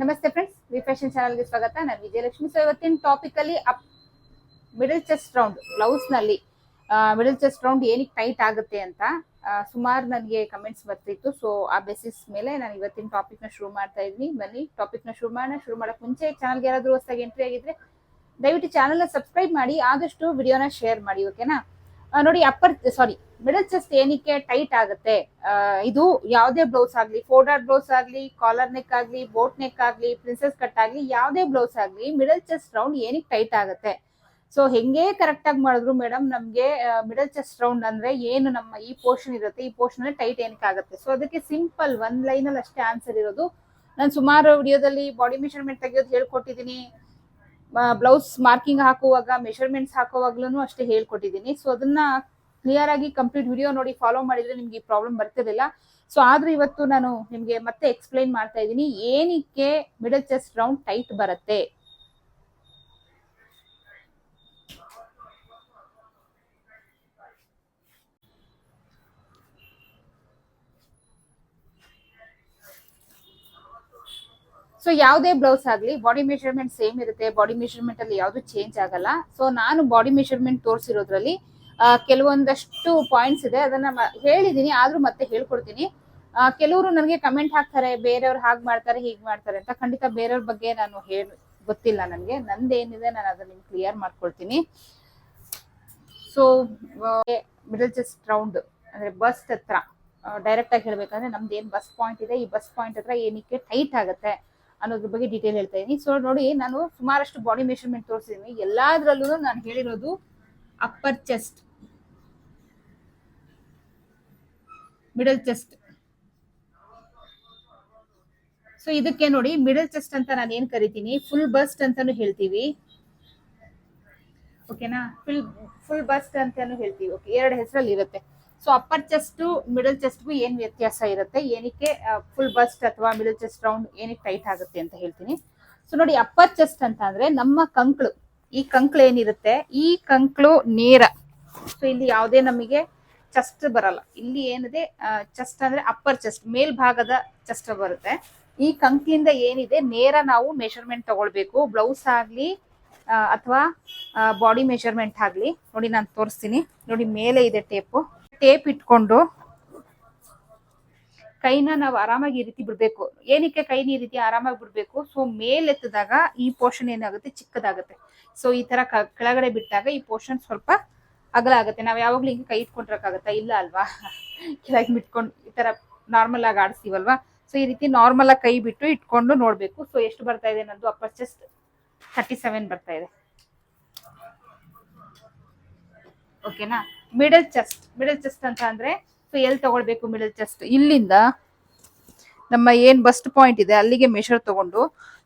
ನಮಸ್ತೆ friends V fashion ಚಾನಲ್ಗೆ ಸ್ವಾಗತ. ನಾನು ವಿಜಯಲಕ್ಷ್ಮಿ. ಸೊ ಇವತ್ತಿನ ಟಾಪಿಕ್ ಅಲ್ಲಿ ಅಪ್ ಮಿಡಲ್ ಚೆಸ್ಟ್ ರೌಂಡ್ ಬ್ಲೌಸ್ನಲ್ಲಿ ಮಿಡಲ್ ಚೆಸ್ಟ್ ರೌಂಡ್ ಏನಕ್ಕೆ ಟೈಟ್ ಆಗುತ್ತೆ ಅಂತ ಸುಮಾರು ನನಗೆ ಕಮೆಂಟ್ಸ್ ಬರ್ತಿತ್ತು. ಸೊ ಆ ಬೇಸಿಸ್ ಮೇಲೆ ನಾನು ಇವತ್ತಿನ ಟಾಪಿಕ್ನ ಶುರು ಮಾಡ್ತಾ ಇದ್ದೀನಿ. ಬನ್ನಿ ಟಾಪಿಕ್ನ ಶುರು ಮಾಡೋಣ. ಶುರು ಮಾಡಕ್ ಮುಂಚೆ ಚಾನಲ್ಗೆ ಯಾರಾದರೂ ಹೊಸದಾಗಿ ಎಂಟ್ರಿ ಆಗಿದ್ರೆ ದಯವಿಟ್ಟು ಚಾನಲ್ನ ಸಬ್ಸ್ಕ್ರೈಬ್ ಮಾಡಿ, ಆದಷ್ಟು ವಿಡಿಯೋನ ಶೇರ್ ಮಾಡಿ ಓಕೆನಾ ನೋಡಿ ಅಪ್ಪರ್ ಸಾರಿ ಮಿಡಲ್ ಚೆಸ್ಟ್ ಏನಕ್ಕೆ ಟೈಟ್ ಆಗುತ್ತೆ ಇದು ಯಾವುದೇ ಬ್ಲೌಸ್ ಆಗ್ಲಿ ಫೋರ್ಡರ್ ಬ್ಲೌಸ್ ಆಗ್ಲಿ ಕಾಲರ್ ನೆಕ್ ಆಗ್ಲಿ ಬೋಟ್ ನೆಕ್ ಆಗ್ಲಿ ಪ್ರಿನ್ಸಸ್ ಕಟ್ ಆಗ್ಲಿ, ಯಾವುದೇ ಬ್ಲೌಸ್ ಆಗ್ಲಿ ಮಿಡಲ್ ಚೆಸ್ಟ್ ರೌಂಡ್ ಏನಕ್ಕೆ ಟೈಟ್ ಆಗುತ್ತೆ. ಸೊ ಹೆಂಗೆ ಕರೆಕ್ಟ್ ಆಗಿ ಮಾಡಿದ್ರು ಮೇಡಮ್ ನಮ್ಗೆ ಮಿಡಲ್ ಚೆಸ್ಟ್ ರೌಂಡ್ ಅಂದ್ರೆ ಏನು ನಮ್ಮ ಈ ಪೋರ್ಷನ್ ಇರುತ್ತೆ, ಈ ಪೋರ್ಷನ್ ಅಲ್ಲಿ ಟೈಟ್ ಏನಕ್ಕೆ ಆಗುತ್ತೆ. ಸೊ ಅದಕ್ಕೆ ಸಿಂಪಲ್ ಒಂದ್ ಲೈನ್ ಅಲ್ಲಿ ಅಷ್ಟೇ ಆನ್ಸರ್ ಇರೋದು. ನಾನು ಸುಮಾರು ವಿಡಿಯೋದಲ್ಲಿ ಬಾಡಿ ಮೆಷರ್ಮೆಂಟ್ ತೆಗೆಯೋದು ಹೇಳ್ಕೊಟ್ಟಿದ್ದೀನಿ. ಬ್ಲೌಸ್ ಮಾರ್ಕಿಂಗ್ ಹಾಕುವಾಗ ಮೆಷರ್ಮೆಂಟ್ಸ್ ಹಾಕುವಾಗ್ಲೂ ಅಷ್ಟೇ ಹೇಳ್ಕೊಟ್ಟಿದ್ದೀನಿ. ಸೊ ಅದನ್ನ ಕ್ಲಿಯರ್ ಆಗಿ ಕಂಪ್ಲೀಟ್ ವಿಡಿಯೋ ನೋಡಿ ಫಾಲೋ ಮಾಡಿದ್ರೆ ನಿಮ್ಗೆ ಈ ಪ್ರಾಬ್ಲಮ್ ಬರ್ತಿರ್ಲಿಲ್ಲ. ಸೊ ಆದ್ರೆ ಇವತ್ತು ನಾನು ನಿಮ್ಗೆ ಮತ್ತೆ ಎಕ್ಸ್ಪ್ಲೈನ್ ಮಾಡ್ತಾ ಇದ್ದೀನಿ. ಏನಕ್ಕೆ ಮಿಡಲ್ ಚೆಸ್ಟ್ ರೌಂಡ್ ಟೈಟ್ ಬರುತ್ತೆ? ಸೊ ಯಾವುದೇ ಬ್ಲೌಸ್ ಆಗಲಿ ಬಾಡಿ ಮೆಷರ್ಮೆಂಟ್ ಸೇಮ್ ಇರುತ್ತೆ. ಬಾಡಿ ಮೆಷರ್ಮೆಂಟ್ ಅಲ್ಲಿ ಯಾವುದು ಚೇಂಜ್ ಆಗಲ್ಲ. ಸೊ ನಾನು ಬಾಡಿ ಮೆಷರ್ಮೆಂಟ್ ತೋರಿಸಿರೋದ್ರಲ್ಲಿ ಕೆಲವೊಂದಷ್ಟು ಪಾಯಿಂಟ್ಸ್ ಇದೆ. ಅದನ್ನ ಹೇಳಿದೀನಿ, ಆದ್ರೂ ಮತ್ತೆ ಹೇಳ್ಕೊಡ್ತೀನಿ. ಕೆಲವರು ನನಗೆ ಕಮೆಂಟ್ ಹಾಕ್ತಾರೆ, ಬೇರೆಯವ್ರು ಹಾಗೆ ಮಾಡ್ತಾರೆ, ಹೀಗೆ ಮಾಡ್ತಾರೆ ಅಂತ. ಖಂಡಿತ ಬೇರೆಯವ್ರ ಬಗ್ಗೆ ನಾನು ಹೇಳ, ಗೊತ್ತಿಲ್ಲ ನನಗೆ. ನಂದೇನಿದೆ ನಾನು ಅದನ್ನ ನಿಮ್ಗೆ ಕ್ಲಿಯರ್ ಮಾಡ್ಕೊಳ್ತೀನಿ ಸೊ ಮಿಡಲ್ ಚೆಸ್ಟ್ ರೌಂಡ್ ಅಂದ್ರೆ ಬಸ್ ಹತ್ರ. ಡೈರೆಕ್ಟ್ ಆಗಿ ಹೇಳ್ಬೇಕಂದ್ರೆ ನಮ್ದು ಏನ್ ಬಸ್ ಪಾಯಿಂಟ್ ಇದೆ, ಈ ಬಸ್ ಪಾಯಿಂಟ್ ಹತ್ರ ಏನಕ್ಕೆ ಟೈಟ್ ಆಗುತ್ತೆ ಅನ್ನೋದ್ರ ಬಗ್ಗೆ ಡೀಟೇಲ್ ಹೇಳ್ತಾ ಇದೀನಿ. ಸೊ ನೋಡಿ, ನಾನು ಸುಮಾರಷ್ಟು ಬಾಡಿ ಮೆಷರ್ಮೆಂಟ್ ತೋರಿಸಿದೀನಿ. ಎಲ್ಲಾದ್ರಲ್ಲೂ ನಾನು ಹೇಳಿರೋದು upper chest middle chest so ಇದಕ್ಕೆ ನೋಡಿ ಮಿಡಲ್ ಚೆಸ್ಟ್ ಅಂತ ನಾನು ಏನ್ ಕರಿತೀನಿ? ಫುಲ್ ಬಸ್ಟ್ ಅಂತಾನು ಹೇಳ್ತೀವಿ. ಓಕೆನಾ ಫುಲ್ ಫುಲ್ ಬಸ್ಟ್ ಅಂತಾನು ಹೇಳ್ತೀವಿ. ಓಕೆ ಎರಡು ಹೆಸರಲ್ಲಿ ಇರುತ್ತೆ. ಸೊ ಅಪ್ಪರ್ ಚೆಸ್ಟ್ ಮಿಡಲ್ ಚೆಸ್ಟ್ಗೂ ಏನ್ ವ್ಯತ್ಯಾಸ ಇರುತ್ತೆ? ಏನಕ್ಕೆ ಫುಲ್ ಬಸ್ಟ್ ಅಥವಾ ಮಿಡಲ್ ಚೆಸ್ಟ್ ರೌಂಡ್ ಏನಕ್ಕೆ ಟೈಟ್ ಆಗುತ್ತೆ ಅಂತ ಹೇಳ್ತೀನಿ. ಸೊ ನೋಡಿ ಅಪ್ಪರ್ ಚೆಸ್ಟ್ ಅಂತ ಅಂದ್ರೆ ನಮ್ಮ ಕಂಕ್ಳು. ಈ ಕಂಕ್ಳು ಏನಿರುತ್ತೆ? ಈ ಕಂಕ್ಳು ನೇರ. ಸೊ ಇಲ್ಲಿ ಯಾವುದೇ ನಮಗೆ ಚೆಸ್ಟ್ ಬರಲ್ಲ. ಇಲ್ಲಿ ಏನಿದೆ ಚೆಸ್ಟ್ ಅಂದ್ರೆ ಅಪ್ಪರ್ ಚೆಸ್ಟ್ ಮೇಲ್ಭಾಗದ ಚೆಸ್ಟ್ ಬರುತ್ತೆ. ಈ ಕಂಕಿಯಿಂದ ಏನಿದೆ, ನೇರ ನಾವು ಮೆಷರ್ಮೆಂಟ್ ತಗೊಳ್ಬೇಕು. ಬ್ಲೌಸ್ ಆಗ್ಲಿ ಅಥವಾ ಬಾಡಿ ಮೆಷರ್ಮೆಂಟ್ ಆಗ್ಲಿ. ನೋಡಿ ನಾನು ತೋರಿಸ್ತೀನಿ. ನೋಡಿ ಮೇಲೆ ಇದೆ ಟೇಪ್ ಟೇಪ್ ಇಟ್ಕೊಂಡು ಕೈನ ನಾವು ಆರಾಮಾಗಿ ಈ ರೀತಿ ಬಿಡ್ಬೇಕು. ಏನಕ್ಕೆ ಕೈನ ಈ ರೀತಿ ಆರಾಮಾಗಿ ಬಿಡ್ಬೇಕು? ಸೊ ಮೇಲೆತ್ತಿದಾಗ ಈ ಪೋರ್ಷನ್ ಏನಾಗುತ್ತೆ? ಚಿಕ್ಕದಾಗುತ್ತೆ. ಸೊ ಈ ತರ ಕೆಳಗಡೆ ಬಿಟ್ಟಾಗ ಈ ಪೋರ್ಷನ್ ಸ್ವಲ್ಪ ಅಗಲ ಆಗುತ್ತೆ. ನಾವು ಯಾವಾಗ್ಲೂ ಹಿಂಗೆ ಕೈ ಇಟ್ಕೊಂಡ್ರಕ್ಕಾಗತ್ತಾ? ಇಲ್ಲ ಅಲ್ವಾ? ಕೆಳಗೆ ಬಿಟ್ಕೊಂಡು ಈ ತರ ನಾರ್ಮಲ್ ಆಗಿ ಆಡಿಸ್ತೀವಲ್ವಾ? ಸೊ ಈ ರೀತಿ ನಾರ್ಮಲ್ ಆಗಿ ಕೈ ಬಿಟ್ಟು ಇಟ್ಕೊಂಡು ನೋಡ್ಬೇಕು. ಸೊ ಎಷ್ಟು ಬರ್ತಾ ಇದೆ ನಂದು? ಅಪ್ಪರ್ ಚೆಸ್ಟ್ ಥರ್ಟಿ ಸೆವೆನ್ ಬರ್ತಾ ಇದೆ. ಓಕೆನಾ ಮಿಡಲ್ ಚೆಸ್ಟ್ ಮಿಡಲ್ ಚೆಸ್ಟ್ ಅಂತ ಅಂದ್ರೆ ಸೊ ಎಲ್ಲಿ ತಗೊಳ್ಬೇಕು ಮಿಡಲ್ ಚೆಸ್ಟ್ ಇಲ್ಲಿಂದ ನಮ್ಮ ಏನ್ ಬಸ್ಟ್ ಪಾಯಿಂಟ್ ಇದೆ, ಅಲ್ಲಿಗೆ ಮೆಷರ್ ತಗೊಂಡು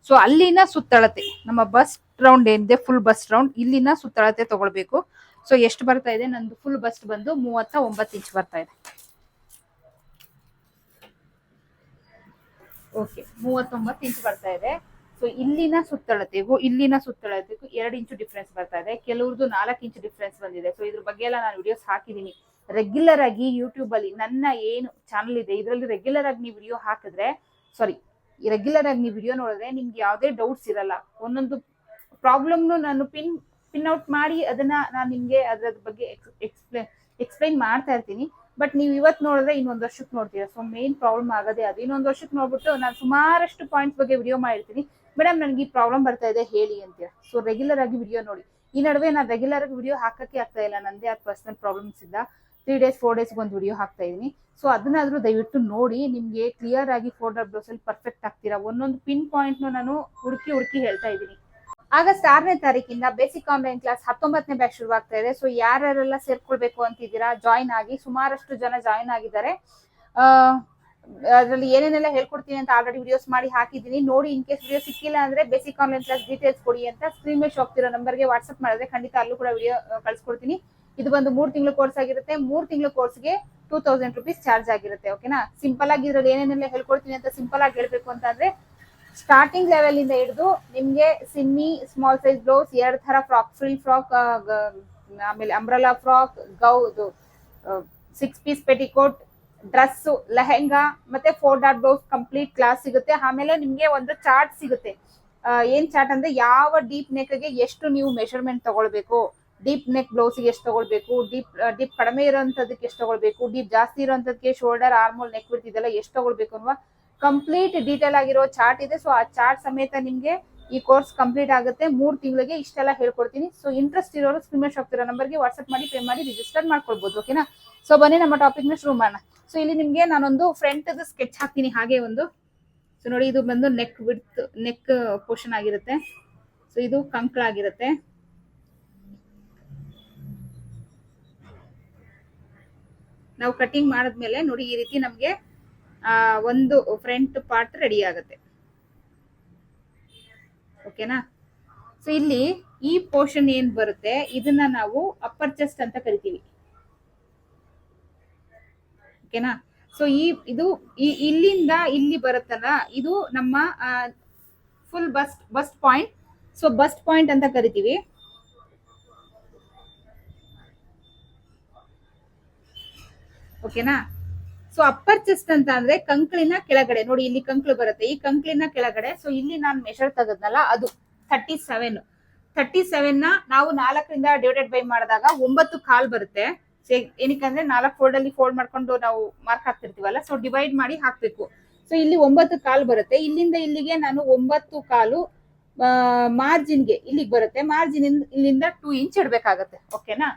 ಸೊ ಅಲ್ಲಿನ ಸುತ್ತಳತೆ. ನಮ್ಮ ಬಸ್ಟ್ ರೌಂಡ್ ಏನಿದೆ ಫುಲ್ ಬಸ್ಟ್ ರೌಂಡ್ ಇಲ್ಲಿನ ಸುತ್ತಳತೆ ತಗೊಳ್ಬೇಕು. ಸೊ ಎಷ್ಟು ಬರ್ತಾ ಇದೆ? ನಂದು ಫುಲ್ ಬಸ್ಟ್ ಬಂದು ಮೂವತ್ತ ಒಂಬತ್ತು ಇಂಚ್ ಬರ್ತಾ ಇದೆ. ಓಕೆ ಮೂವತ್ತೊಂಬತ್ತು ಇಂಚ್ ಬರ್ತಾ ಇದೆ. ಸೊ ಇಲ್ಲಿನ ಸುತ್ತಳತೆಗೂ ಇಲ್ಲಿನ ಸುತ್ತಳತೆಗೂ ಎರಡು ಇಂಚು ಡಿಫ್ರೆನ್ಸ್ ಬರ್ತಾ ಇದೆ. ಕೆಲವ್ರದ್ದು ನಾಲ್ಕು ಇಂಚು ಡಿಫ್ರೆನ್ಸ್ ಬಂದಿದೆ. ಸೊ ಇದ್ರ ಬಗ್ಗೆ ಎಲ್ಲ ನಾನು ವಿಡಿಯೋಸ್ ಹಾಕಿದ್ದೀನಿ. ರೆಗ್ಯುಲರ್ ಆಗಿ ಯೂಟ್ಯೂಬ್ ಅಲ್ಲಿ ನನ್ನ ಏನು ಚಾನಲ್ ಇದೆ, ಇದರಲ್ಲಿ ರೆಗ್ಯುಲರ್ ಆಗಿ ನೀವು ವಿಡಿಯೋ ಹಾಕಿದ್ರೆ ಸಾರಿ ರೆಗ್ಯುಲರ್ ಆಗಿ ನೀವು ವಿಡಿಯೋ ನೋಡಿದ್ರೆ ನಿಮ್ಗೆ ಯಾವುದೇ ಡೌಟ್ಸ್ ಇರಲ್ಲ. ಒಂದೊಂದು ಪ್ರಾಬ್ಲಮ್ನು ನಾನು ಪಿನ್ ಪಿನ್ ಔಟ್ ಮಾಡಿ ಅದನ್ನ ನಾನು ನಿಮ್ಗೆ ಅದ್ರ ಬಗ್ಗೆ ಎಕ್ಸ್ಪ್ಲೇನ್ ಎಕ್ಸ್ಪ್ಲೈನ್ ಮಾಡ್ತಾ ಇರ್ತೀನಿ. ಬಟ್ ನೀವು ಇವತ್ತು ನೋಡಿದ್ರೆ ಇನ್ನೊಂದು ವರ್ಷಕ್ಕೆ ನೋಡ್ತೀರಾ. ಸೊ ಮೇನ್ ಪ್ರಾಬ್ಲಮ್ ಆಗೋದೇ ಅದು. ಇನ್ನೊಂದು ವರ್ಷಕ್ಕೆ ನೋಡ್ಬಿಟ್ಟು ನಾನು ಸುಮಾರಷ್ಟು ಪಾಯಿಂಟ್ಸ್ ಬಗ್ಗೆ ವಿಡಿಯೋ ಮಾಡಿರ್ತೀನಿ. ಮೇಡಮ್ ನನಗೆ ಈ ಪ್ರಾಬ್ಲಮ್ ಬರ್ತಾ ಇದೆ, ಹೇಳಿ ಅಂತೀರಾ ಸೊ ರೆಗ್ಯುಲರ್ ಆಗಿ ವಿಡಿಯೋ ನೋಡಿ. ಈ ನಡುವೆ ನಾನು ರೆಗ್ಯುಲರ್ ಆಗಿ ವಿಡಿಯೋ ಹಾಕಕ್ಕೆ ಆಗ್ತಾ ಇಲ್ಲ. ನಂದೇ ಆದ ಪರ್ಸನಲ್ ಪ್ರಾಬ್ಲಮ್ಸ್ ಇಂದ. ತ್ರೀ ಡೇಸ್ ಫೋರ್ ಡೇಸ್ ಒಂದು ವಿಡಿಯೋ ಹಾಕ್ತಾ ಇದ್ದೀನಿ ಸೊ ಅದನ್ನಾದ್ರೂ ದಯವಿಟ್ಟು ನೋಡಿ. ನಿಮಗೆ ಕ್ಲಿಯರ್ ಆಗಿ ಫೋಲ್ಡರ್ ಬ್ಲೌಸ್ ಅಲ್ಲಿ ಪರ್ಫೆಕ್ಟ್ ಆಗ್ತೀರಾ? ಒಂದೊಂದು ಪಿನ್ ಪಾಯಿಂಟ್ ನಾನು ಹುಡುಕಿ ಹುಡುಕಿ ಹೇಳ್ತಾ ಇದ್ದೀನಿ ಆಗಸ್ಟ್ ಆರನೇ ತಾರೀಕಿಂದ ಬೇಸಿಕ್ ಆನ್ಲೈನ್ ಕ್ಲಾಸ್ ಹತ್ತೊಂಬತ್ತನೇ ಬ್ಯಾಚ್ ಶುರುವಾಗ್ತಾ ಇದೆ. ಸೊ ಯಾರ್ಯಾರೆಲ್ಲ ಸೇರ್ಕೊಳ್ಬೇಕು ಅಂತಿದ್ದೀರಾ? ಜಾಯಿನ್ ಆಗಿ ಸುಮಾರಷ್ಟು ಜನ ಜಾಯಿನ್ ಆಗಿದ್ದಾರೆ. ಅದರಲ್ಲಿ ಏನೇನೆಲ್ಲ ಹೇಳ್ಕೊಡ್ತೀನಿ ಅಂತ ಆಲ್ರೆಡಿ ವಿಡಿಯೋಸ್ ಮಾಡಿ ಹಾಕಿದ್ದೀನಿ. ನೋಡಿ ಇನ್ ಕೇಸ್ ವಿಡಿಯೋ ಸಿಕ್ಕಿಲ್ಲ ಅಂದ್ರೆ ಬೇಸಿಕ್ ಆನ್ಲೈನ್ ಕ್ಲಾಸ್ ಡೀಟೇಲ್ಸ್ ಕೊಡಿ ಅಂತ ಸ್ಕ್ರೀನ್ ಮೇಲೆ ಹೋಗ್ತಿರೋ ನಂಬರ್ಗೆ ವಾಟ್ಸ್ಆಪ್ ಮಾಡಿದ್ರೆ ಖಂಡಿತ ಅಲ್ಲೂ ಕೂಡ ವಿಡಿಯೋ ಕಳ್ಸ್ಕೊಡ್ತೀನಿ. ಇದು ಬಂದು ಮೂರು ತಿಂಗಳು ಕೋರ್ಸ್ ಆಗಿರುತ್ತೆ. ಮೂರು ತಿಂಗಳು ಕೋರ್ಸ್ಗೆ ಟೂ ತೌಸಂಡ್ ರುಪೀಸ್ ಚಾರ್ಜ್ ಆಗಿರುತ್ತೆ ಓಕೆನಾ ಸಿಂಪಲ್ ಆಗಿ ಇದ್ರಲ್ಲಿ ಏನೇನೆಲ್ಲ ಹೇಳ್ಕೊಡ್ತೀನಿ ಅಂತ ಸಿಂಪಲ್ ಆಗಿ ಹೇಳ್ಬೇಕು ಅಂತಂದ್ರೆ ಸ್ಟಾರ್ಟಿಂಗ್ ಲೆವೆಲ್ ಇಂದ ಹಿಡಿದು ನಿಮ್ಗೆ ಸಿಮ್ಮಿ ಸ್ಮಾಲ್ ಸೈಜ್ ಬ್ಲೌಸ್ ಎರಡ್ ತರ ಫ್ರಾಕ್ ಫ್ರೀ ಫ್ರಾಕ್ ಆಮೇಲೆ ಅಂಬ್ರಲಾ ಫ್ರಾಕ್ ಗೌ, ಇದು six piece petticoat dress lehenga, ಮತ್ತೆ four dot blouse complete class ಸಿಗುತ್ತೆ. ಆಮೇಲೆ ನಿಮ್ಗೆ ಒಂದು ಚಾರ್ಟ್ ಸಿಗುತ್ತೆ. ಏನ್ ಚಾರ್ಟ್ ಅಂದ್ರೆ ಯಾವ ಡೀಪ್ ನೆಕ್ಗೆ ಎಷ್ಟು ನೀವು ಮೆಷರ್ಮೆಂಟ್ ತಗೊಳ್ಬೇಕು ಡೀಪ್ ನೆಕ್ ಬ್ಲೌಸ್ಗೆ ಎಷ್ಟು ತಗೊಳ್ಬೇಕು ಡೀಪ್ ಡೀಪ್ ಕಡಿಮೆ ಇರೋಂಥದ್ದಕ್ಕೆ ಎಷ್ಟು ತಗೊಳ್ಬೇಕು ಡೀಪ್ ಜಾಸ್ತಿ ಇರೋಂಥದ್ದಕ್ಕೆ ಶೋಲ್ಡರ್ ಆರ್ಮೋಲ್ ನೆಕ್ ಬಿಡ್ತಿದ್ದೆಲ್ಲ ಎಷ್ಟು ತಗೊಳ್ಬೇಕು ಅನ್ನುವ ಕಂಪ್ಲೀಟ್ ಡೀಟೇಲ್ ಆಗಿರೋ ಚಾರ್ಟ್ ಇದೆ. ಸೊ ಆ ಚಾರ್ಟ್ ಸಮೇತ ನಿಮಗೆ ಈ ಕೋರ್ಸ್ ಕಂಪ್ಲೀಟ್ ಆಗುತ್ತೆ. ಮೂರ್ ತಿಂಗಳಿಗೆ ಇಷ್ಟೆಲ್ಲ ಹೇಳ್ಕೊಡ್ತೀನಿ. ಸೊ ಇಂಟ್ರೆಸ್ಟ್ ಇರೋರು ಸ್ಕ್ರೀನ್ ಹೋಗ್ತಿರೋ ನಂಬರ್ಗೆ ವಾಟ್ಸ್ಆಪ್ ಮಾಡಿ ಪೇ ಮಾಡಿ ರಿಜಿಸ್ಟರ್ ಮಾಡ್ಕೊಳ್ಬಹುದು ಓಕೆನಾ ಸೊ ಬನ್ನಿ ನಮ್ಮ ಟಾಪಿಕ್ನ ಶುರು ಮಾಡೋಣ. ಸೊ ಇಲ್ಲಿ ನಿಮ್ಗೆ ನಾನೊಂದು ಫ್ರಂಟ್ ಸ್ಕೆಚ್ ಹಾಕ್ತೀನಿ, ಹಾಗೆ ಒಂದು. ಸೊ ನೋಡಿ, ಇದು ಬಂದು ನೆಕ್ ವಿಡ್ತ್ ನೆಕ್ ಪೋರ್ಷನ್ ಆಗಿರುತ್ತೆ. ಸೊ ಇದು ಕಂಕಳ ಆಗಿರುತ್ತೆ. ನಾವು ಕಟಿಂಗ್ ಮಾಡಿದ್ಮೇಲೆ, ನೋಡಿ, ಈ ರೀತಿ ನಮ್ಗೆ ಒಂದು ಫ್ರಂಟ್ ಪಾರ್ಟ್ ರೆಡಿ ಆಗುತ್ತೆ. ಓಕೆನಾ ಸೊ ಇಲ್ಲಿ ಈ ಪೋರ್ಷನ್ ಏನ್ ಬರುತ್ತೆ? ಇದನ್ನ ನಾವು ಅಪ್ಪರ್ ಚೆಸ್ಟ್ ಅಂತ ಕರಿತೀವಿ. ಓಕೆನಾ ಸೊ ಈ, ಇದು ಇಲ್ಲಿಂದ ಇಲ್ಲಿ ಬರುತ್ತಲ್ಲ, ಇದು ನಮ್ಮ full bust bust point so bust point ಅಂತ ಕರಿತೀವಿ. ಓಕೆನಾ ಸೊ ಅಪ್ಪರ್ ಚೆಸ್ಟ್ ಅಂತ ಅಂದ್ರೆ ಕಂಕ್ಳಿನ ಕೆಳಗಡೆ. ನೋಡಿ, ಇಲ್ಲಿ ಕಂಕ್ಳು ಬರುತ್ತೆ. ಈ ಕಂಕ್ಳಿನ ಕೆಳಗಡೆ. ಸೊ ಇಲ್ಲಿ ನಾನು ಮೆಷರ್ ತೆಗೆದ್ನಲ್ಲ, ಅದು ಥರ್ಟಿ ಸೆವೆನ್ ಥರ್ಟಿ ಸೆವೆನ್ನ ನಾವು ನಾಲ್ಕರಿಂದ ಡಿವೈಡೆಡ್ ಬೈ ಮಾಡಿದಾಗ ಒಂಬತ್ತು ಕಾಲ್ ಬರುತ್ತೆ. ಏನಕ್ಕೆ ನಾಲ್ಕು ಫೋಲ್ಡ್ ಅಲ್ಲಿ ಫೋಲ್ಡ್ ಮಾಡ್ಕೊಂಡು ನಾವು ಮಾರ್ಕ್ ಹಾಕ್ತಿರ್ತೀವಲ್ಲ ಸೊ ಡಿವೈಡ್ ಮಾಡಿ ಹಾಕ್ಬೇಕು. ಸೊ ಇಲ್ಲಿ ಒಂಬತ್ತು ಕಾಲ್ ಬರುತ್ತೆ. ಇಲ್ಲಿಂದ ಇಲ್ಲಿಗೆ ನಾನು ಒಂಬತ್ತು ಕಾಲು ಮಾರ್ಜಿನ್ಗೆ ಇಲ್ಲಿಗೆ ಬರುತ್ತೆ. ಮಾರ್ಜಿನ್ ಇಲ್ಲಿಂದ ಟೂ ಇಂಚ್ ಇಡಬೇಕಾಗತ್ತೆ. ಓಕೆನಾ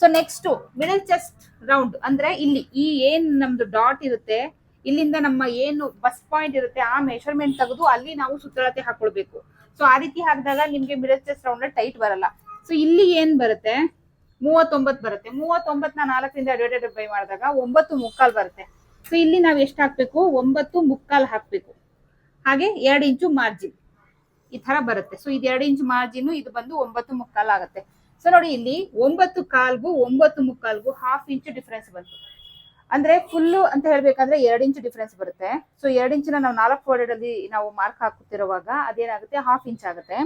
so next middle chest round ಅಂದ್ರೆ ಇಲ್ಲಿ ಈ ಏನ್ ನಮ್ದು ಡಾಟ್ ಇರುತ್ತೆ, ಇಲ್ಲಿಂದ ನಮ್ಮ ಏನು ಬಸ್ ಪಾಯಿಂಟ್ ಇರುತ್ತೆ, ಆ ಮೆಷರ್ಮೆಂಟ್ ತೆಗೆದು ಅಲ್ಲಿ ನಾವು ಸುತ್ತಳತೆ ಹಾಕೊಳ್ಬೇಕು. ಸೊ ಆ ರೀತಿ ಹಾಕಿದಾಗ ನಿಮ್ಗೆ ಮಿಡಲ್ ಚೆಸ್ಟ್ ರೌಂಡ್ ಟೈಟ್ ಬರಲ್ಲ. ಸೊ ಇಲ್ಲಿ ಏನ್ ಬರುತ್ತೆ? ಮೂವತ್ತೊಂಬತ್ತು ಬರುತ್ತೆ. ಮೂವತ್ತೊಂಬತ್ನ ನಾಲ್ಕರಿಂದ ಡಿವೈಡೆಡ್ ಬೈ ಮಾಡಿದಾಗ ಒಂಬತ್ತು ಮುಕ್ಕಾಲ್ ಬರುತ್ತೆ. ಸೊ ಇಲ್ಲಿ ನಾವು ಎಷ್ಟು ಹಾಕ್ಬೇಕು? ಒಂಬತ್ತು ಮುಕ್ಕಾಲ್ ಹಾಕ್ಬೇಕು. ಹಾಗೆ ಎರಡು ಇಂಚು ಮಾರ್ಜಿನ್ ಈ ತರ ಬರುತ್ತೆ. ಸೊ ಇದು ಎರಡು ಇಂಚು ಮಾರ್ಜಿನ್ ಇದು ಬಂದು ಒಂಬತ್ತು ಮುಕ್ಕಾಲ್ ಆಗುತ್ತೆ. ಸೊ ನೋಡಿ ಇಲ್ಲಿ ಒಂಬತ್ತು ಕಾಲ್ಗೂ ಒಂಬತ್ತು ಮುಕ್ಕಾಲ್ಗೂ ಹಾಫ್ ಇಂಚ್ ಡಿಫ್ರೆನ್ಸ್ ಬಂತು. ಅಂದ್ರೆ ಫುಲ್ ಅಂತ ಹೇಳ್ಬೇಕಂದ್ರೆ ಎರಡು ಇಂಚ್ ಡಿಫ್ರೆನ್ಸ್ ಬರುತ್ತೆ. ಸೊ ಎರಡು ಇಂಚಿನ ನಾವು ನಾಲ್ಕು ವರ್ಡೆಡ್ ಅಲ್ಲಿ ನಾವು ಮಾರ್ಕ್ ಹಾಕುತ್ತಿರುವಾಗ ಅದೇನಾಗುತ್ತೆ? ಹಾಫ್ ಇಂಚ್ ಆಗುತ್ತೆ.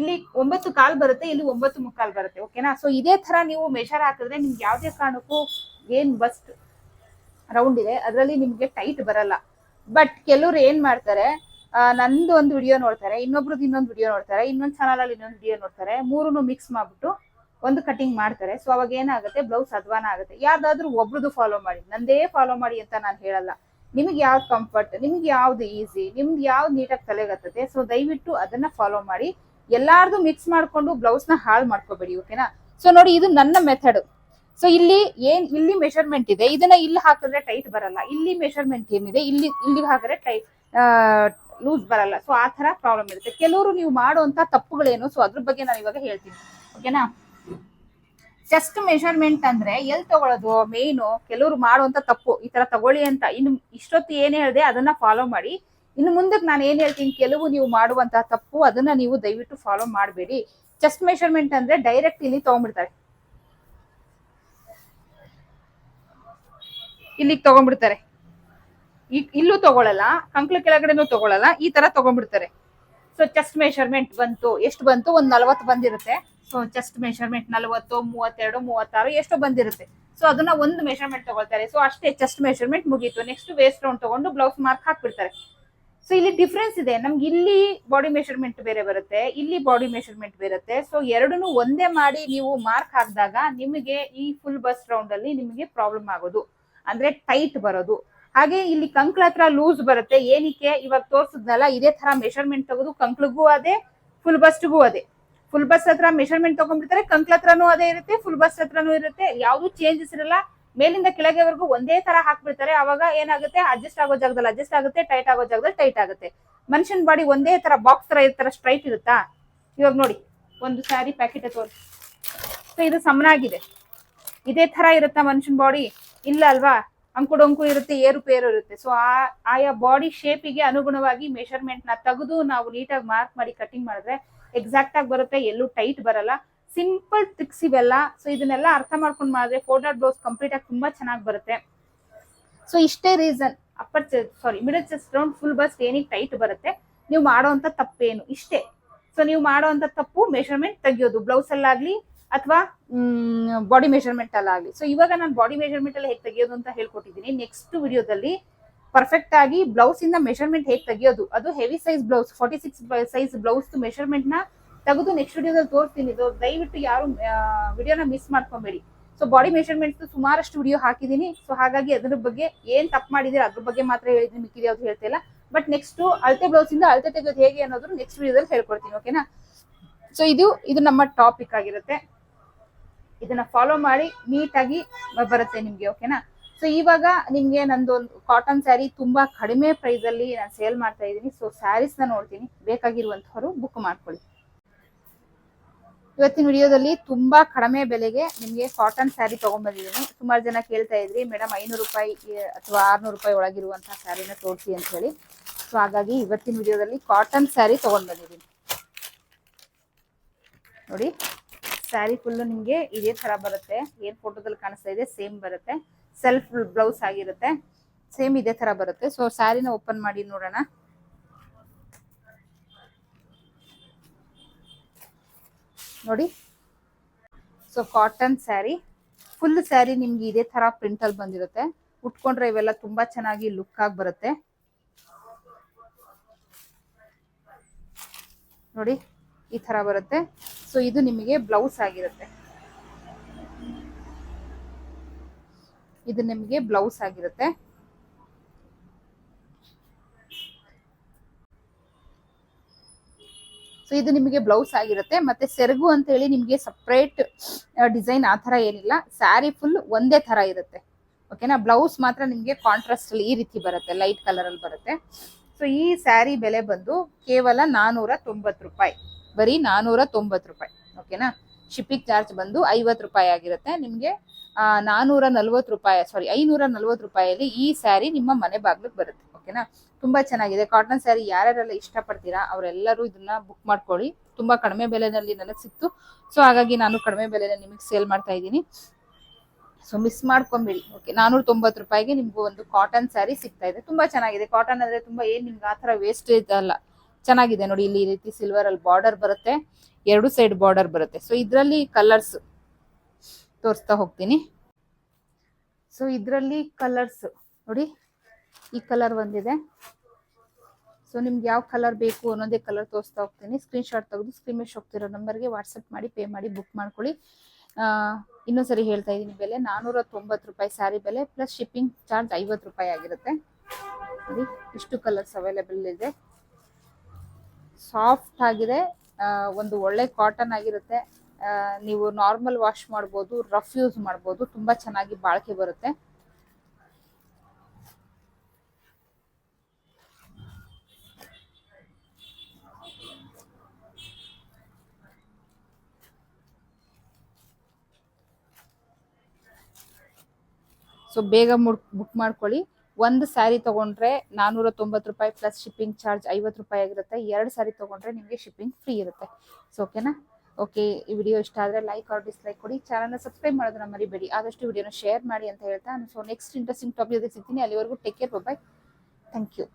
ಇಲ್ಲಿ ಒಂಬತ್ತು ಕಾಲ್ ಬರುತ್ತೆ, ಇಲ್ಲಿ ಒಂಬತ್ತು ಮುಕ್ಕಾಲ್ ಬರುತ್ತೆ ಓಕೆನಾ ಸೊ ಇದೇ ತರ ನೀವು ಮೆಷರ್ ಹಾಕಿದ್ರೆ ನಿಮ್ಗೆ ಯಾವುದೇ ಕಾರಣಕ್ಕೂ ಏನ್ ಬಸ್ಟ್ ರೌಂಡ್ ಇದೆ. ಅದರಲ್ಲಿ ನಿಮ್ಗೆ ಟೈಟ್ ಬರಲ್ಲ. ಬಟ್ ಕೆಲವ್ರು ಏನ್ ಮಾಡ್ತಾರೆ? ನಂದು ಒಂದು ವಿಡಿಯೋ ನೋಡ್ತಾರೆ ಇನ್ನೊಬ್ರದ್ದು ಇನ್ನೊಂದು ವಿಡಿಯೋ ನೋಡ್ತಾರೆ, ಇನ್ನೊಂದು ಚಾನಲ್ ಅಲ್ಲಿ ಇನ್ನೊಂದು ವಿಡಿಯೋ ನೋಡ್ತಾರೆ ಮೂರನ್ನು ಮಿಕ್ಸ್ ಮಾಡ್ಬಿಟ್ಟು ಒಂದು ಕಟಿಂಗ್ ಮಾಡ್ತಾರೆ. ಸೊ ಅವಾಗ ಏನಾಗುತ್ತೆ ಬ್ಲೌಸ್ ಅಧ್ವಾನ ಆಗುತ್ತೆ. ಯಾವ್ದಾದ್ರು ಒಬ್ರದ್ದು ಫಾಲೋ ಮಾಡಿ, ನಂದೇ ಫಾಲೋ ಮಾಡಿ ಅಂತ ನಾನು ಹೇಳಲ್ಲ. ನಿಮಗೆ ಯಾವ್ದು ಕಂಫರ್ಟ್ ನಿಮ್ಗೆ ಯಾವ್ದು ಈಸಿ ನಿಮ್ಗೆ ಯಾವ್ದು ನೀಟಾಗಿ ತಲೆಗತ್ತದೆ ಸೊ ದಯವಿಟ್ಟು ಅದನ್ನ ಫಾಲೋ ಮಾಡಿ, ಎಲ್ಲಾರ್ದು ಮಿಕ್ಸ್ ಮಾಡ್ಕೊಂಡು ಬ್ಲೌಸ್ನ ಹಾಳು ಮಾಡ್ಕೋಬೇಡಿ ಓಕೆನಾ ಸೊ ನೋಡಿ, ಇದು ನನ್ನ ಮೆಥಡ್ ಸೊ ಇಲ್ಲಿ ಏನ್, ಇಲ್ಲಿ ಮೆಷರ್ಮೆಂಟ್ ಇದೆ. ಇದನ್ನ ಇಲ್ಲಿ ಹಾಕಿದ್ರೆ ಟೈಟ್ ಬರಲ್ಲ. ಇಲ್ಲಿ ಮೆಷರ್ಮೆಂಟ್ ಏನಿದೆ? ಇಲ್ಲಿ ಇಲ್ಲಿಗೆ ಹಾಕಿದ್ರೆ ಟೈಟ್ ಲೂಸ್ ಬರಲ್ಲ. ಸೊ ಆ ತರ ಪ್ರಾಬ್ಲಮ್ ಇರುತ್ತೆ. ಕೆಲವರು ನೀವು ಮಾಡುವಂತ ತಪ್ಪುಗಳೇನು? ಸೊ ಅದ್ರ ಬಗ್ಗೆ ನಾನು ಇವಾಗ ಹೇಳ್ತೀನಿ. ಓಕೆನಾ ಚೆಸ್ಟ್ ಮೆಷರ್ಮೆಂಟ್ ಅಂದ್ರೆ ಎಲ್ಲಿ ತಗೊಳ್ಳೋದು ಮೇಯ್ನು ಕೆಲವರು ಮಾಡುವಂತ ತಪ್ಪು. ಈ ತರ ತಗೊಳ್ಳಿ ಅಂತ. ಇನ್ನು ಇಷ್ಟೊತ್ತು ಏನ್ ಹೇಳಿದೆ, ಅದನ್ನ ಫಾಲೋ ಮಾಡಿ. ಇನ್ನು ಮುಂದಕ್ಕೆ ನಾನು ಏನ್ ಹೇಳ್ತೀನಿ, ಕೆಲವು ನೀವು ಮಾಡುವಂತ ತಪ್ಪು, ಅದನ್ನ ನೀವು ದಯವಿಟ್ಟು ಫಾಲೋ ಮಾಡಬೇಡಿ. ಚೆಸ್ಟ್ ಮೆಷರ್ಮೆಂಟ್ ಅಂದ್ರೆ ಡೈರೆಕ್ಟ್ ಇಲ್ಲಿ ತಗೊಂಡ್ಬಿಡ್ತಾರೆ. ಇಲ್ಲಿಗೆ ತಗೊಂಡ್ಬಿಡ್ತಾರೆ. ಇಲ್ಲೂ ತಗೊಳಲ್ಲ ಕಂಕ್ಳು ಕೆಳಗಡೆನೂ ತಗೊಳಲ್ಲ, ಈ ತರ ತಗೊಂಡ್ಬಿಡ್ತಾರೆ. ಸೊ ಚೆಸ್ಟ್ ಮೆಷರ್ಮೆಂಟ್ ಬಂತು, ಎಷ್ಟು ಬಂತು? ಒಂದ್ ನಲವತ್ತು ಬಂದಿರುತ್ತೆ. ಸೊ ಚೆಸ್ಟ್ ಮೆಷರ್ಮೆಂಟ್ ನಲವತ್ತು, ಮೂವತ್ತೆರಡು, ಮೂವತ್ತಾರು, ಎಷ್ಟು ಬಂದಿರುತ್ತೆ. ಸೊ ಅದನ್ನ ಒಂದು ಮೆಷರ್ಮೆಂಟ್ ತಗೊಳ್ತಾರೆ. ಸೊ ಅಷ್ಟೇ ಚೆಸ್ಟ್ ಮೆಷರ್ಮೆಂಟ್ ಮುಗೀತು. ನೆಕ್ಸ್ಟ್ ವೇಸ್ಟ್ ರೌಂಡ್ ತಗೊಂಡು ಬ್ಲೌಸ್ ಮಾರ್ಕ್ ಹಾಕ್ಬಿಡ್ತಾರೆ. ಸೊ ಇಲ್ಲಿ ಡಿಫ್ರೆನ್ಸ್ ಇದೆ. ನಮ್ಗೆ ಇಲ್ಲಿ ಬಾಡಿ ಮೆಷರ್ಮೆಂಟ್ ಬೇರೆ ಬರುತ್ತೆ, ಇಲ್ಲಿ ಬಾಡಿ ಮೆಷರ್ಮೆಂಟ್ ಬರುತ್ತೆ ಸೊ ಎರಡನ್ನೂ ಒಂದೇ ಮಾಡಿ ನೀವು ಮಾರ್ಕ್ ಹಾಕಿದಾಗ ನಿಮಗೆ ಈ ಫುಲ್ ಬಸ್ ರೌಂಡ್ ಅಲ್ಲಿ ನಿಮಗೆ ಪ್ರಾಬ್ಲಮ್ ಆಗೋದು. ಅಂದ್ರೆ ಟೈಟ್ ಬರೋದು. ಹಾಗೆ ಇಲ್ಲಿ ಕಂಕ್ಳ ಹತ್ರ ಲೂಸ್ ಬರುತ್ತೆ. ಏನಕ್ಕೆ? ಇವಾಗ ತೋರ್ಸಿದ್ನಲ್ಲ, ಇದೇ ತರ ಮೆಷರ್ಮೆಂಟ್ ತೆಗೆದು ಕಂಕ್ಳಿಗೂ ಅದೇ ಫುಲ್ ಬಸ್ಟ್ಗೂ ಅದೇ. ಫುಲ್ ಬಸ್ ಹತ್ರ ಮೆಷರ್ಮೆಂಟ್ ತಗೊಂಡ್ಬಿಡ್ತಾರೆ, ಕಂಕ್ಳ ಹತ್ರನೂ ಅದೇ ಇರುತ್ತೆ ಫುಲ್ ಬಸ್ ಹತ್ರನೂ ಇರುತ್ತೆ. ಯಾವ್ದು ಚೇಂಜಸ್ ಇರಲ್ಲ. ಮೇಲಿಂದ ಕೆಳಗೆವರೆಗೂ ಒಂದೇ ತರ ಹಾಕ್ಬಿಡ್ತಾರೆ. ಅವಾಗ ಏನಾಗುತ್ತೆ? ಅಡ್ಜಸ್ಟ್ ಆಗೋ ಜಾಗದಲ್ಲಿ ಅಡ್ಜಸ್ಟ್ ಆಗುತ್ತೆ ಟೈಟ್ ಆಗೋ ಜಾಗದಲ್ಲಿ ಟೈಟ್ ಆಗುತ್ತೆ. ಮನುಷ್ಯನ ಬಾಡಿ ಒಂದೇ ತರ ಬಾಕ್ಸ್ ತರ ಇರ್ತಾರ ಸ್ಟ್ರೈಟ್ ಇರುತ್ತಾ? ಇವಾಗ ನೋಡಿ, ಒಂದು ಸ್ಯಾರಿ ಪ್ಯಾಕೆಟ್ ತೋರಿಸಿ ಸೊ ಇದು ಸಮನಾಗಿದೆ. ಇದೇ ತರ ಇರುತ್ತಾ ಮನುಷ್ಯನ ಬಾಡಿ ಇಲ್ಲ ಅಲ್ವಾ? ಅಂಕು ಡೊಂಕು ಇರುತ್ತೆ ಏರುಪೇರು ಇರುತ್ತೆ. ಸೊ ಆ, ಆಯಾ ಬಾಡಿ ಶೇಪಿಗೆ ಅನುಗುಣವಾಗಿ ಮೆಷರ್ಮೆಂಟ್ನ ತೆಗೆದು ನಾವು ನೀಟಾಗಿ ಮಾರ್ಕ್ ಮಾಡಿ ಕಟಿಂಗ್ ಮಾಡಿದ್ರೆ ಎಕ್ಸಾಕ್ಟ್ ಆಗಿ ಬರುತ್ತೆ, ಎಲ್ಲೂ ಟೈಟ್ ಬರಲ್ಲ. ಸಿಂಪಲ್ ಟ್ರಿಕ್ಸ್ ಇವೆಲ್ಲ. ಸೊ ಇದನ್ನೆಲ್ಲ ಅರ್ಥ ಮಾಡ್ಕೊಂಡು ಮಾಡಿದ್ರೆ ಫೋರ್ ಡಾಟ್ ಬ್ಲೌಸ್ ಕಂಪ್ಲೀಟ್ ಆಗಿ ತುಂಬಾ ಚೆನ್ನಾಗಿ ಬರುತ್ತೆ. ಸೊ ಇಷ್ಟೇ reason upper sorry middle chest round full bust ಏನಿಗೆ tight ಬರುತ್ತೆ, ನೀವು ಮಾಡೋವಂಥ ತಪ್ಪೇನು. ಇಷ್ಟೇ. ಸೊ ನೀವು ಮಾಡೋವಂಥ ತಪ್ಪು ಮೆಷರ್ಮೆಂಟ್ ತೆಗಿಯೋದು. ಬ್ಲೌಸ್ ಅಲ್ಲಾಗ್ಲಿ ಅಥವಾ ಬಾಡಿ ಮೆಷರ್ಮೆಂಟ್ ಆಗಲಿ. ಸೊ ಇವಾಗ ನಾನು ಬಾಡಿ ಮೆಷರ್ಮೆಂಟ್ ಅಲ್ಲಿ ಹೇಗೆ ತೆಗಿಯೋದು ಅಂತ ಹೇಳ್ಕೊಟ್ಟಿದ್ದೀನಿ ನೆಕ್ಸ್ಟ್ ವಿಡಿಯೋದಲ್ಲಿ ಪರ್ಫೆಕ್ಟ್ ಆಗಿ ಬ್ಲೌಸ್ ಇಂದ ಮೆಷರ್ಮೆಂಟ್ ಹೇಗೆ ತೆಗಿಯೋದು? ಅದು heavy size blouse forty six size blouse ಮೆಷರ್ಮೆಂಟ್ನ ತೆಗೆದು ನೆಕ್ಸ್ಟ್ ವಿಡಿಯೋದಲ್ಲಿ ತೋರಿಸ್ತೀನಿ. ಇದು ದಯವಿಟ್ಟು ಯಾರು ವಿಡಿಯೋನ ಮಿಸ್ ಮಾಡ್ಕೊಬೇಡಿ. ಸೊ ಬಾಡಿ ಮೆಷರ್ಮೆಂಟ್ ಸುಮಾರಷ್ಟು ವಿಡಿಯೋ ಹಾಕಿದ್ದೀನಿ ಸೊ ಹಾಗಾಗಿ ಅದ್ರ ಬಗ್ಗೆ ಏನ್ ತಪ್ಪು ಮಾಡಿದೀರ ಅದ್ರ ಬಗ್ಗೆ ಮಾತ್ರ ಹೇಳಿದ್ರೆ ಮಿಕ್ಕಿದೆ ಅದು ಹೇಳ್ತಿಲ್ಲ ಬಟ್ ನೆಕ್ಸ್ಟ್ ಅಳತೆ ಬ್ಲೌಸ್ ಇಂದ ಅಳತೆ ತೆಗೆಯೋದು ಹೇಗೆ ಅನ್ನೋದು ನೆಕ್ಸ್ಟ್ ವಿಡಿಯೋದಲ್ಲಿ ಹೇಳ್ಕೊಡ್ತೀನಿ ಓಕೆನಾ ಸೊ ಇದು ಇದು ನಮ್ಮ ಟಾಪಿಕ್ ಆಗಿರುತ್ತೆ. ಇದನ್ನ ಫಾಲೋ ಮಾಡಿ ನೀಟಾಗಿ ಬರುತ್ತೆ ನಿಮ್ಗೆ ಓಕೆನಾ ಸೊ ಇವಾಗ ನಿಮ್ಗೆ ನಂದು ಒಂದು ಕಾಟನ್ ಸ್ಯಾರಿ ತುಂಬಾ ಕಡಿಮೆ ಪ್ರೈಸ್ ಅಲ್ಲಿ ನಾನು ಸೇಲ್ ಮಾಡ್ತಾ ಇದ್ದೀನಿ. ಸೊ ಸ್ಯಾರೀಸ್ನ ನೋಡ್ತೀನಿ. ಬೇಕಾಗಿರುವಂತವರು ಬುಕ್ ಮಾಡ್ಕೊಳ್ಳಿ. ಇವತ್ತಿನ ವಿಡಿಯೋದಲ್ಲಿ ತುಂಬಾ ಕಡಿಮೆ ಬೆಲೆಗೆ ನಿಮ್ಗೆ ಕಾಟನ್ ಸ್ಯಾರಿ ತಗೊಂಡ್ಬಂದಿದ್ದೀನಿ. ಸುಮಾರು ಜನ ಕೇಳ್ತಾ ಇದ್ರಿ ಮೇಡಮ್ ಐನೂರು ರೂಪಾಯಿ ಅಥವಾ ಆರ್ನೂರು ರೂಪಾಯಿ ಒಳಗಿರುವಂತಹ ಸ್ಯಾರಿನ ತೋರಿಸಿ ಅಂತ ಹೇಳಿ. ಸೊ ಹಾಗಾಗಿ ಇವತ್ತಿನ ವಿಡಿಯೋದಲ್ಲಿ ಕಾಟನ್ ಸ್ಯಾರಿ ತಗೊಂಡ್ಬಂದಿದ್ದೀನಿ. ನೋಡಿ. ಸ್ಯಾರಿ ಫುಲ್ ನಿಮಗೆ ಇದೇ ಥರ ಬರುತ್ತೆ. ಏನು ಫೋಟೋದಲ್ಲಿ ಕಾಣಿಸ್ತಾ ಇದೆ ಸೇಮ್ ಬರುತ್ತೆ. ಸೆಲ್ಫ್ ಬ್ಲೌಸ್ ಆಗಿರುತ್ತೆ. ಸೇಮ್ ಇದೇ ತರ ಬರುತ್ತೆ. ಸೊ ಸ್ಯಾರಿನ ಓಪನ್ ಮಾಡಿ ನೋಡೋಣ. ನೋಡಿ. So cotton sari full sari ನಿಮ್ಗೆ ಇದೇ ತರ ಪ್ರಿಂಟ್ ಅಲ್ಲಿ ಬಂದಿರುತ್ತೆ. ಉಟ್ಕೊಂಡ್ರೆ ಇವೆಲ್ಲ ತುಂಬಾ ಚೆನ್ನಾಗಿ ಲುಕ್ ಆಗಿ ಬರುತ್ತೆ. ನೋಡಿ, ಈ ತರ ಬರುತ್ತೆ. ಸೊ ಇದು ನಿಮಗೆ ಬ್ಲೌಸ್ ಆಗಿರುತ್ತೆ. ಇದು ನಿಮಗೆ ಬ್ಲೌಸ್ ಆಗಿರುತ್ತೆ. ಸೊ ಇದು ನಿಮಗೆ ಬ್ಲೌಸ್ ಆಗಿರುತ್ತೆ. ಮತ್ತೆ ಸೆರಗು ಅಂತ ಹೇಳಿ ನಿಮಗೆ ಸಪ್ರೇಟ್ ಡಿಸೈನ್ ಆ ತರ ಏನಿಲ್ಲ. ಸ್ಯಾರಿ ಫುಲ್ ಒಂದೇ ತರ ಇರುತ್ತೆ. ಓಕೆನಾ ಬ್ಲೌಸ್ ಮಾತ್ರ ನಿಮಗೆ ಕಾಂಟ್ರಾಸ್ಟ್ ಅಲ್ಲಿ ಈ ರೀತಿ ಬರುತ್ತೆ. ಲೈಟ್ ಕಲರ್ ಅಲ್ಲಿ ಬರುತ್ತೆ. ಸೊ ಈ ಸ್ಯಾರಿ ಬೆಲೆ ಬಂದು ಕೇವಲ ನಾನೂರ ತೊಂಬತ್ತು ರೂಪಾಯಿ. ಬರೀ ನಾನೂರ ತೊಂಬತ್ತು ರೂಪಾಯಿ ಓಕೆನಾ ಶಿಪ್ಪಿಂಗ್ ಚಾರ್ಜ್ ಬಂದು ಐವತ್ತು ರೂಪಾಯಿ ಆಗಿರುತ್ತೆ. ನಿಮಗೆ ನಾನೂರ ನಲ್ವತ್ತು ರೂಪಾಯಿ ಸಾರಿ ಐನೂರ ನಲ್ವತ್ತು ರೂಪಾಯಲ್ಲಿ ಈ ಸ್ಯಾರಿ ನಿಮ್ಮ ಮನೆ ಬಾಗ್ಲಿಗೆ ಬರುತ್ತೆ ಓಕೆನಾ ತುಂಬಾ ಚೆನ್ನಾಗಿದೆ. ಕಾಟನ್ ಸ್ಯಾರಿ ಯಾರ್ಯಾರೆಲ್ಲ ಇಷ್ಟಪಡ್ತೀರಾ, ಅವರೆಲ್ಲರೂ ಇದನ್ನ ಬುಕ್ ಮಾಡ್ಕೊಳ್ಳಿ. ತುಂಬಾ ಕಡಿಮೆ ಬೆಲೆನಲ್ಲಿ ನನಗೆ ಸಿಕ್ತು. ಸೊ ಹಾಗಾಗಿ ನಾನು ಕಡಿಮೆ ಬೆಲೆನಲ್ಲಿ ನಿಮಗೆ ಸೇಲ್ ಮಾಡ್ತಾ ಇದ್ದೀನಿ. ಸೊ ಮಿಸ್ ಮಾಡ್ಕೊಂಬಿಡಿ ಓಕೆ ನಾನೂರ ತೊಂಬತ್ತು ರೂಪಾಯಿಗೆ ನಿಮ್ಗೆ ಒಂದು ಕಾಟನ್ ಸ್ಯಾರಿ ಸಿಗ್ತಾ ಇದೆ. ತುಂಬಾ ಚೆನ್ನಾಗಿದೆ. ಕಾಟನ್ ಅಂದ್ರೆ ತುಂಬಾ ಏನ್ ನಿಮ್ಗೆ ಆ ತರ ವೇಸ್ಟ್ ಅಲ್ಲ. ಚೆನ್ನಾಗಿದೆ ನೋಡಿ, ಇಲ್ಲಿ ಈ ರೀತಿ ಸಿಲ್ವರ್ ಅಲ್ಲಿ ಬಾರ್ಡರ್ ಬರುತ್ತೆ. ಎರಡು ಸೈಡ್ ಬಾರ್ಡರ್ ಬರುತ್ತೆ. ಸೊ ಇದರಲ್ಲಿ ಕಲರ್ಸ್ ತೋರಿಸ್ತಾ ಹೋಗ್ತೀನಿ. ಸೊ ಇದರಲ್ಲಿ ಕಲರ್ಸ್ ನೋಡಿ, ಈ ಕಲರ್ ಬಂದಿದೆ. ಸೊ ನಿಮ್ಗೆ ಯಾವ ಕಲರ್ ಬೇಕು ಅನ್ನೋದೇ ಕಲರ್ ತೋರಿಸ್ತಾ ಹೋಗ್ತೀನಿ. ಸ್ಕ್ರೀನ್ ಶಾಟ್ ತೆಗೆದು ಸ್ಕ್ರೀನ್ ಮೇಲೆ ಹೋಗ್ತಿರೋ ನಂಬರ್ಗೆ ವಾಟ್ಸಪ್ ಮಾಡಿ ಪೇ ಮಾಡಿ ಬುಕ್ ಮಾಡ್ಕೊಳ್ಳಿ. ಇನ್ನೊಂದ್ಸರಿ ಹೇಳ್ತಾ ಇದ್ದೀನಿ ಬೆಲೆ. ನಾನೂರ ತೊಂಬತ್ತು ರೂಪಾಯಿ ಸ್ಯಾರಿ ಬೆಲೆ ಪ್ಲಸ್ ಶಿಪ್ಪಿಂಗ್ ಚಾರ್ಜ್ ಐವತ್ತು ರೂಪಾಯಿ ಆಗಿರುತ್ತೆ. ನೋಡಿ, ಇಷ್ಟು ಕಲರ್ಸ್ ಅವೈಲೇಬಲ್ ಇದೆ. ಸಾಫ್ಟ್ ಆಗಿದೆ ಒಂದು ಒಳ್ಳೆ ಕಾಟನ್ ಆಗಿರುತ್ತೆ. ನೀವು ನಾರ್ಮಲ್ ವಾಶ್ ಮಾಡ್ಬೋದು ರಫ್ ಯೂಸ್ ಮಾಡ್ಬೋದು, ತುಂಬಾ ಚೆನ್ನಾಗಿ ಬಾಳಿಕೆ ಬರುತ್ತೆ. ಸೊ ಬೇಗ ಬುಕ್ ಮಾಡ್ಕೊಳ್ಳಿ. ಒಂದು ಸ್ಯಾರಿ ತಗೊಂಡ್ರೆ ನಾನೂರ ತೊಂಬತ್ತು ರೂಪಾಯಿ ಪ್ಲಸ್ ಶಿಪ್ಪಿಂಗ್ ಚಾರ್ಜ್ ಐವತ್ತು ರೂಪಾಯಿ ಆಗಿರುತ್ತೆ. ಎರಡು ಸ್ಯಾರಿ ತಗೊಂಡ್ರೆ ನಿಮಗೆ ಶಿಪ್ಪಿಂಗ್ ಫ್ರೀ ಇರುತ್ತೆ. ಸೊ ಓಕೆನಾ ಓಕೆ ಈ ವಿಡಿಯೋ ಇಷ್ಟ ಆದರೆ ಲೈಕ್ ಆರ್ ಡಿಸ್ಲೈಕ್ ಕೊಡಿ. ಚಾನಲ್ನ ಸಬ್ಸ್ಕ್ರೈಬ್ ಮಾಡೋದನ್ನ ಮರಿಬೇಡಿ. ಆದಷ್ಟು ವಿಡಿಯೋನ ಶೇರ್ ಮಾಡಿ ಅಂತ ಹೇಳ್ತಾ. ಸೊ ನೆಕ್ಸ್ಟ್ ಇಂಟ್ರೆಸ್ಟಿಂಗ್ ಟಾಪಿಕ್ ಸಿಗ್ತೀನಿ. ಅಲ್ಲಿವರೆಗೂ take care bye thank you